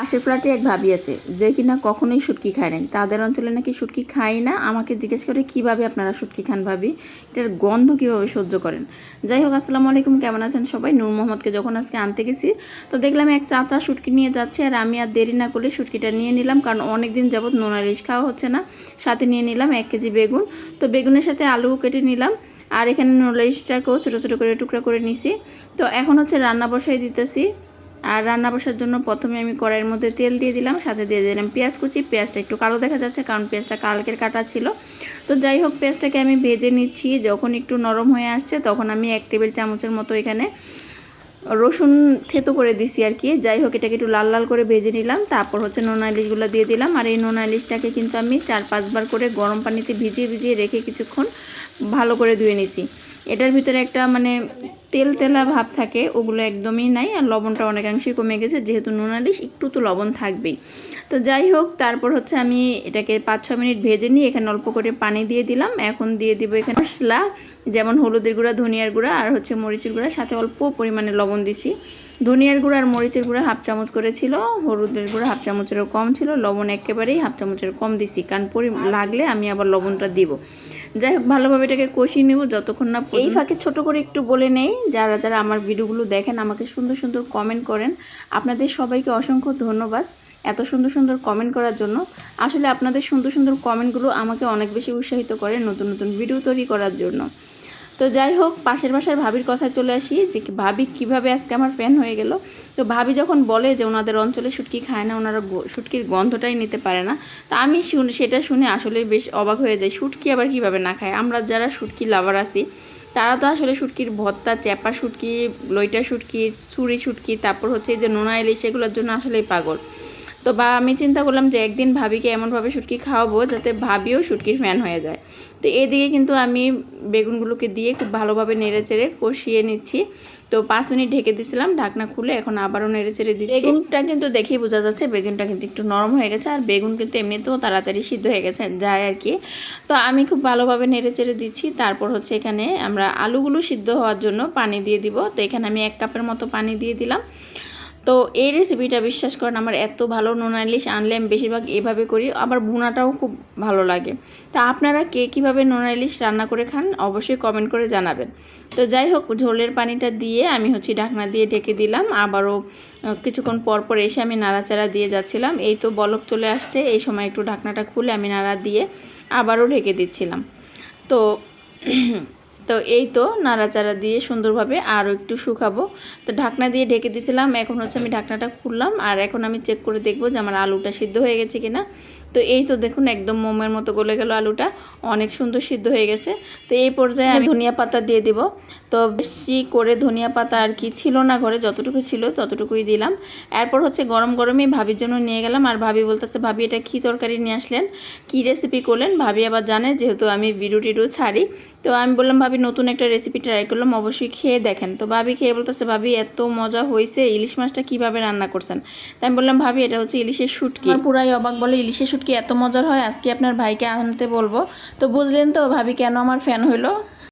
পাশের ফ্ল্যাটে এক ভাবি আছে, যে কিনা কখনোই শুটকি খায় নাই। তাদের অঞ্চলে নাকি শুটকি খাই না। আমাকে জিজ্ঞেস করে, কীভাবে আপনারা শুটকি খান ভাবি? এটার গন্ধ কীভাবে সহ্য করেন? যাই হোক, আসসালামু আলাইকুম, কেমন আছেন সবাই? নূর মোহাম্মদকে যখন আজকে আনতে গেছি, তো দেখলাম এক চাচা শুটকি নিয়ে যাচ্ছে, আর আমি আর দেরি না করলে শুটকিটা নিয়ে নিলাম, কারণ অনেক দিন যাবত নোনা ইলিশ খাওয়া হচ্ছে না। সাথে নিয়ে নিলাম এক কেজি বেগুন। তো বেগুনের সাথে আলু কেটে নিলাম, আর এখানে নোনা ইলিশটাকেও ছোটো ছোটো করে টুকরা করে নিছি। তো এখন হচ্ছে রান্না বসাই দিতেছি। আর রান্না বসার জন্য প্রথমে আমি কড়াইয়ের মধ্যে তেল দিয়ে দিলাম, সাথে দিয়ে দিলাম পেঁয়াজ কুচি। পেঁয়াজটা একটু কালো দেখা যাচ্ছে কারণ পেঁয়াজটা কালকের কাটা ছিল। তো যাই হোক, পেঁয়াজটাকে আমি ভেজে নিচ্ছি। যখন একটু নরম হয়ে আসছে তখন আমি এক টেবিল চামচের মতো এখানে রসুন থেতো করে দিছি আর কি। যাই হোক, এটাকে একটু লাল লাল করে ভেজে নিলাম। তারপর হচ্ছে নোনা ইলিশগুলো দিয়ে দিলাম। আর এই নোনা ইলিশটাকে কিন্তু আমি চার পাঁচবার করে গরম পানিতে ভিজিয়ে ভিজিয়ে রেখে কিছুক্ষণ ভালো করে ধুয়ে নিছি। এটার ভিতরে একটা মানে তেল তেলা ভাব থাকে, ওগুলো একদমই নাই আর লবণটা অনেকাংশেই কমে গেছে। যেহেতু নুন আলিশ একটু তো লবণ থাকবেই। তো যাই হোক, তারপর হচ্ছে আমি এটাকে পাঁচ ছ মিনিট ভেজে নিয়ে এখানে অল্প করে পানি দিয়ে দিলাম। এখন দিয়ে দিব এখানে মশলা, যেমন হলুদের গুঁড়া, ধনিয়ার গুঁড়া আর হচ্ছে মরিচের গুঁড়া। সাথে অল্প পরিমাণে লবণ দিছি। ধনিয়ার গুঁড়া আর মরিচের গুঁড়া হাফ চামচ করে ছিল হলুদের গুঁড়া হাফ চামচেরও কম ছিল। লবণ একেবারেই হাফ চামচের কম দিছি। কারণ পরি লাগলে আমি আবার লবণটা দিব। যাই হোক ভালোভাবে এটাকে কষিয়ে নেব যতক্ষণ না এই ফাঁকে ছোট করে একটু বলে নেই যারা যারা আমার ভিডিওগুলো দেখেন আমাকে সুন্দর সুন্দর কমেন্ট করেন। আপনাদের সবাইকে অসংখ্য ধন্যবাদ এত সুন্দর সুন্দর কমেন্ট করার জন্য। আসলে আপনাদের সুন্দর সুন্দর কমেন্টগুলো আমাকে অনেক বেশি উৎসাহিত করে নতুন নতুন ভিডিও তৈরি করার জন্য। তো যাই হোক, পাশের বাসার ভাবির কথায় চলে আসি যে ভাবি কীভাবে আজকে আমার ফ্যান হয়ে গেল। তো ভাবি যখন বলে যে ওনাদের অঞ্চলে শুটকি খায় না, ওনারা শুটকির গন্ধটাই নিতে পারে না, তা আমি শুনে সেটা শুনে আসলে বেশ অবাক হয়ে যাই, শুটকি আবার কীভাবে না খায়? আমরা যারা শুটকি লাভার আছি, তারা তো আসলে শুটকির ভর্তা চ্যাপা শুটকি, লইটা শুটকি চুরি শুটকি, তারপর হচ্ছে এই যে নোনা ইলিশ, এগুলোর জন্য আসলেই পাগল। তো বা আমি চিন্তা করলাম যে একদিন ভাবিকে এমনভাবে শুটকি খাওয়াবো যাতে ভাবিও শুটকির ফ্যান হয়ে যায়। তো এদিকে কিন্তু আমি বেগুনগুলোকে দিয়ে খুব ভালোভাবে নেড়ে চেড়ে কষিয়ে নিচ্ছি। তো পাঁচ মিনিট ঢেকে দিয়েছিলাম ঢাকনা খুলে এখন আবারও নেড়ে চেড়ে দিচ্ছি। বেগুনটা কিন্তু দেখেই বোঝা যাচ্ছে বেগুনটা কিন্তু একটু নরম হয়ে গেছে, আর বেগুন কিন্তু এমনিতেও তাড়াতাড়ি সিদ্ধ হয়ে গেছে, যায় আর কি। তো আমি খুব ভালোভাবে নেড়ে চেড়ে দিচ্ছি, তারপর হচ্ছে এখানে আমরা আলুগুলো সিদ্ধ হওয়ার জন্য পানি দিয়ে দিব। তো এখানে আমি এক কাপের মতো পানি দিয়ে দিলাম। তো এই রেসিপিটা বিশ্বাস করেন, আমার এত ভালো নোনা ইলিশ আনলে আমি বেশিরভাগ এভাবে করি। আবার ভুনাটাও খুব ভালো লাগে। তা আপনারা কে কীভাবে নোনা ইলিশ রান্না করে খান অবশ্যই কমেন্ট করে জানাবেন। তো যাই হোক, ঝোলের পানিটা দিয়ে আমি হচ্ছে ঢাকনা দিয়ে ঢেকে দিলাম। আবারও কিছুক্ষণ পর পর এসে আমি নাড়াচাড়া দিয়ে যাচ্ছিলাম। এই তো বলক চলে আসছে। এই সময় একটু ঢাকনাটা খুলে আমি নাড়া দিয়ে আবারও ঢেকে দিচ্ছিলাম। তো তো এই তো নাড়াচাড়া দিয়ে সুন্দরভাবে আরও একটু শুকাবো। তো ঢাকনা দিয়ে ঢেকে দিয়েছিলাম এখন হচ্ছে আমি ঢাকনাটা খুললাম, আর এখন আমি চেক করে দেখব যে আমার আলুটা সিদ্ধ হয়ে গেছে কিনা। তো এই তো দেখুন, একদম মোমের মতো গলে গেল আলুটা। অনেক সুন্দর সিদ্ধ হয়ে গেছে। তো এই পর্যায়ে আমি ধনিয়া পাতা দিয়ে দিব। তো বেশি করে ধনিয়া পাতা আর কি ছিল না ঘরে, যতটুকু ছিল ততটুকুই দিলাম। এরপর হচ্ছে গরম গরমই ভাবির জন্য নিয়ে গেলাম। আর ভাবি বলতেছে, ভাবি, এটা কী তরকারি নিয়ে আসলেন? কী রেসিপি করলেন? ভাবি আবার জানে, যেহেতু আমি ভিডিও টিডিও ছাড়ি। তো আমি বললাম, ভাবি, নতুন একটা রেসিপি ট্রাই করলাম, অবশ্যই খেয়ে দেখেন। তো ভাবি খেয়ে বলতেছে, ভাবি, এত মজা হয়েছে, ইলিশ মাছটা কীভাবে রান্না করছেন? তাই আমি বললাম, ভাবি, এটা হচ্ছে ইলিশের শুটকি। পুরাই অবাক বলে, ইলিশের শুটকি এত মজার হয়? আজকে আপনার ভাইকে আনতে বলব। তো বুঝলেন তো ভাবি, কেন আমার ফ্যান হইল?